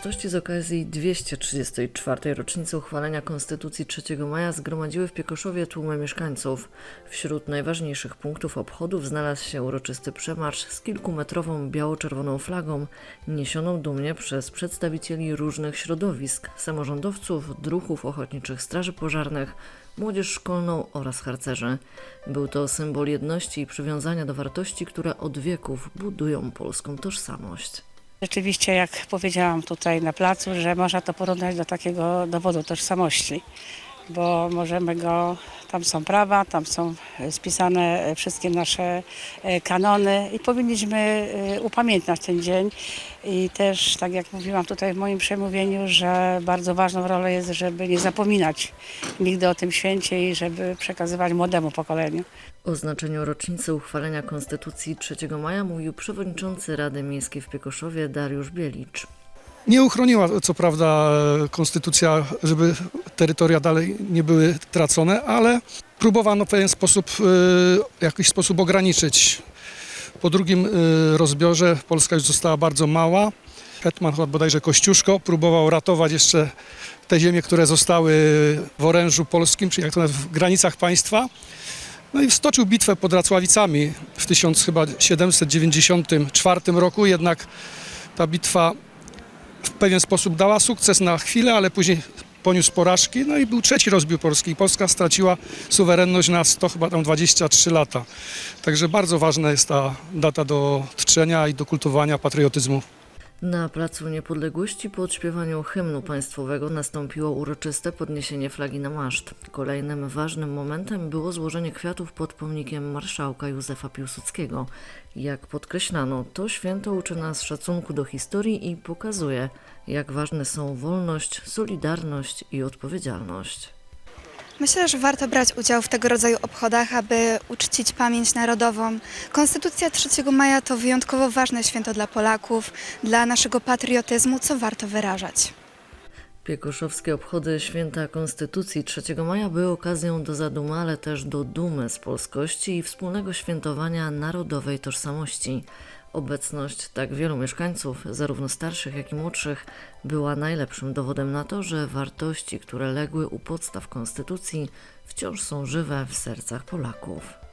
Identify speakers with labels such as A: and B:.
A: uroczystości z okazji 234. rocznicy uchwalenia Konstytucji 3 maja zgromadziły w Piekoszowie tłumy mieszkańców. Wśród najważniejszych punktów obchodów znalazł się uroczysty przemarsz z kilkumetrową biało-czerwoną flagą, niesioną dumnie przez przedstawicieli różnych środowisk, samorządowców, druhów ochotniczych straży pożarnych, młodzież szkolną oraz harcerzy. Był to symbol jedności i przywiązania do wartości, które od wieków budują polską tożsamość.
B: Rzeczywiście, jak powiedziałam tutaj na placu, że można to porównać do takiego dowodu tożsamości, bo możemy go, tam są prawa, tam są e, spisane e, wszystkie nasze e, kanony i powinniśmy upamiętniać ten dzień. I też, tak jak mówiłam tutaj w moim przemówieniu, że bardzo ważną rolą jest, żeby nie zapominać nigdy o tym święcie i żeby przekazywać młodemu pokoleniu.
A: O znaczeniu rocznicy uchwalenia Konstytucji 3 maja mówił przewodniczący Rady Miejskiej w Piekoszowie Dariusz Bielicz.
C: Nie uchroniła co prawda konstytucja, żeby terytoria dalej nie były tracone, ale próbowano w pewien sposób, w jakiś sposób ograniczyć. Po drugim e, rozbiorze Polska już została bardzo mała. Hetman bodajże Kościuszko próbował ratować jeszcze te ziemie, które zostały w orężu polskim, czyli jak to w granicach państwa. No i stoczył bitwę pod Racławicami w 1794 roku, jednak ta bitwa w pewien sposób dała sukces na chwilę, ale później poniósł porażki. No i był trzeci rozbiór Polski. Polska straciła suwerenność na 100, chyba tam 23 lata. Także bardzo ważna jest ta data do czczenia i do kultywowania patriotyzmu.
A: Na Placu Niepodległości po odśpiewaniu hymnu państwowego nastąpiło uroczyste podniesienie flagi na maszt. Kolejnym ważnym momentem było złożenie kwiatów pod pomnikiem marszałka Józefa Piłsudskiego. Jak podkreślano, to święto uczy nas szacunku do historii i pokazuje, jak ważne są wolność, solidarność i odpowiedzialność.
D: Myślę, że warto brać udział w tego rodzaju obchodach, aby uczcić pamięć narodową. Konstytucja 3 maja to wyjątkowo ważne święto dla Polaków, dla naszego patriotyzmu, co warto wyrażać.
A: Piekoszowskie obchody Święta Konstytucji 3 maja były okazją do zadumy, ale też do dumy z polskości i wspólnego świętowania narodowej tożsamości. Obecność tak wielu mieszkańców, zarówno starszych, jak i młodszych, była najlepszym dowodem na to, że wartości, które legły u podstaw Konstytucji, wciąż są żywe w sercach Polaków.